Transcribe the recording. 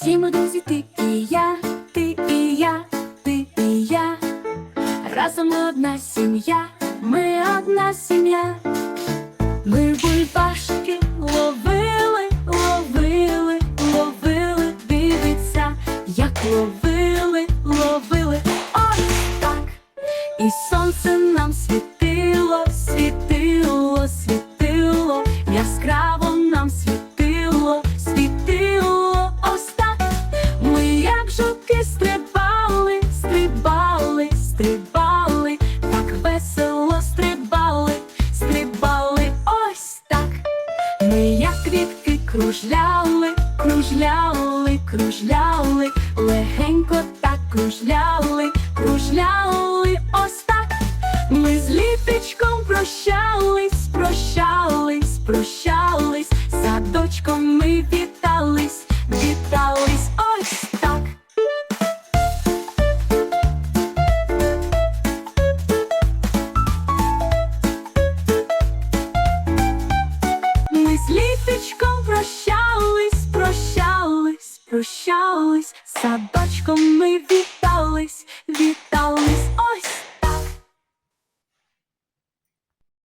Всі друзі, ти і я, ти і я, ти і я. Разом ми одна сім'я, ми одна сім'я. Ми бульбашки ловили, ловили, ловили, дивиться, як ловили, ловили, ось так. І сонце нам світило, світило, кружляли, кружляли, кружляли, легенько так кружляли, кружляли, ось так. Ми з літочком прощались, прощались, прощались, літочком прощались, прощались, прощались, садочком ми вітались. вітались.